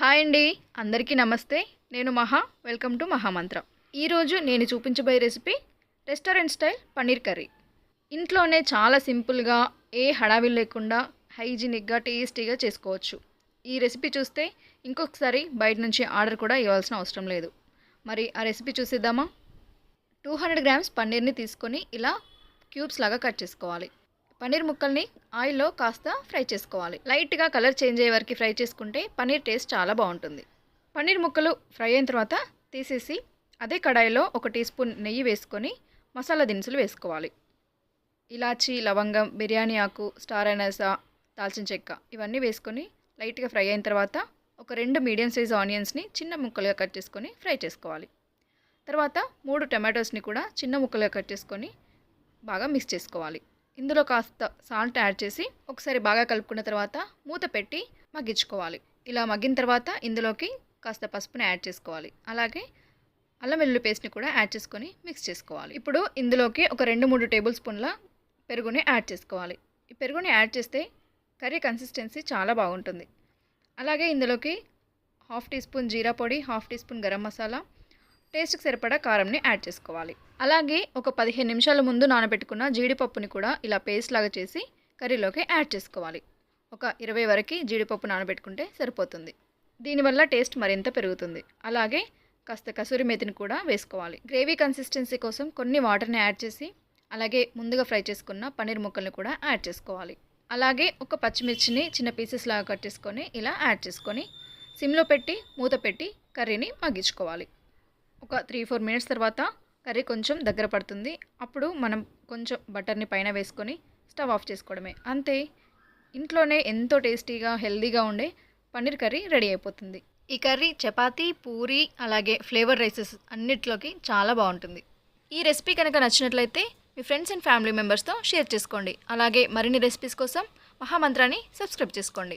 Hi అండి అందరికీ నమస్తే. నేను మహా వెల్కమ్ టు మహామంత్ర. ఈరోజు నేను చూపించబోయే recipe restaurant style paneer curry. ఇంట్లోనే చాలా సింపుల్గా ఏ హడావిల్ లేకుండా హైజీనిక్గా టేస్టీగా చేసుకోవచ్చు. ఈ రెసిపీ చూస్తే ఇంకొకసారి బయట నుంచి ఆర్డర్ కూడా ఇవ్వాల్సిన అవసరం లేదు. మరి ఆ రెసిపీ చూసేద్దామా? టూ హండ్రెడ్ గ్రామ్స్ పన్నీర్ని తీసుకొని ఇలా క్యూబ్స్ లాగా కట్ చేసుకోవాలి. పన్నీర్ ముక్కల్ని ఆయిల్లో కాస్త ఫ్రై చేసుకోవాలి. లైట్గా కలర్ చేంజ్ అయ్యే వరకు ఫ్రై చేసుకుంటే పన్నీర్ టేస్ట్ చాలా బాగుంటుంది. పన్నీర్ ముక్కలు ఫ్రై అయిన తర్వాత తీసేసి అదే కడాయిలో ఒక టీ స్పూన్ నెయ్యి వేసుకొని మసాలా దినుసులు వేసుకోవాలి. ఇలాచి లవంగం బిర్యానీ ఆకు స్టార్ అనసా దాల్చిన చెక్క ఇవన్నీ వేసుకొని లైట్గా ఫ్రై అయిన తర్వాత ఒక రెండు మీడియం సైజ్ ఆనియన్స్ని చిన్న ముక్కలుగా కట్ చేసుకొని ఫ్రై చేసుకోవాలి. తర్వాత మూడు టమాటోస్ని కూడా చిన్న ముక్కలుగా కట్ చేసుకొని బాగా మిక్స్ చేసుకోవాలి. ఇందులో కాస్త సాల్ట్ యాడ్ చేసి ఒకసారి బాగా కలుపుకున్న తర్వాత మూత పెట్టి మగ్గించుకోవాలి. ఇలా మగ్గిన తర్వాత ఇందులోకి కాస్త పసుపుని యాడ్ చేసుకోవాలి. అలాగే అల్లం వెల్లుల్లి పేస్ట్ని కూడా యాడ్ చేసుకొని మిక్స్ చేసుకోవాలి. ఇప్పుడు ఇందులోకి ఒక రెండు మూడు టేబుల్ స్పూన్ల పెరుగుని యాడ్ చేసుకోవాలి. ఈ పెరుగుని యాడ్ చేస్తే కర్రీ కన్సిస్టెన్సీ చాలా బాగుంటుంది. అలాగే ఇందులోకి హాఫ్ టీ స్పూన్ జీరా పొడి half teaspoon garam masala టేస్ట్కి సరిపడా కారంని యాడ్ చేసుకోవాలి. అలాగే ఒక పదిహేను నిమిషాల ముందు నానబెట్టుకున్న జీడిపప్పుని కూడా ఇలా పేస్ట్ లాగా చేసి కర్రీలోకి యాడ్ చేసుకోవాలి. ఒక ఇరవై వరకు జీడిపప్పు నానబెట్టుకుంటే సరిపోతుంది. దీనివల్ల టేస్ట్ మరింత పెరుగుతుంది. అలాగే కాస్త కసూరి మేతిని కూడా వేసుకోవాలి. గ్రేవీ కన్సిస్టెన్సీ కోసం కొన్ని వాటర్ని యాడ్ చేసి అలాగే ముందుగా ఫ్రై చేసుకున్న పన్నీర్ ముక్కల్ని కూడా యాడ్ చేసుకోవాలి. అలాగే ఒక పచ్చిమిర్చిని చిన్న పీసెస్ లాగా కట్ చేసుకొని ఇలా యాడ్ చేసుకొని సిమ్లో పెట్టి మూత పెట్టి కర్రీని మగ్గించుకోవాలి. ఒక త్రీ ఫోర్ మినిట్స్ తర్వాత కర్రీ కొంచెం దగ్గర పడుతుంది. అప్పుడు మనం కొంచెం బటర్ని పైన వేసుకొని స్టవ్ ఆఫ్ చేసుకోవడమే. అంతే. ఇంట్లోనే ఎంతో టేస్టీగా హెల్దీగా ఉండే పన్నీర్ కర్రీ రెడీ అయిపోతుంది. ఈ కర్రీ చపాతీ పూరి అలాగే ఫ్లేవర్ రైసెస్ అన్నిట్లోకి చాలా బాగుంటుంది. ఈ రెసిపీ కనుక నచ్చినట్లయితే మీ ఫ్రెండ్స్ అండ్ ఫ్యామిలీ మెంబర్స్తో షేర్ చేసుకోండి. అలాగే మరిన్ని రెసిపీస్ కోసం మహామంత్రాన్ని సబ్స్క్రైబ్ చేసుకోండి.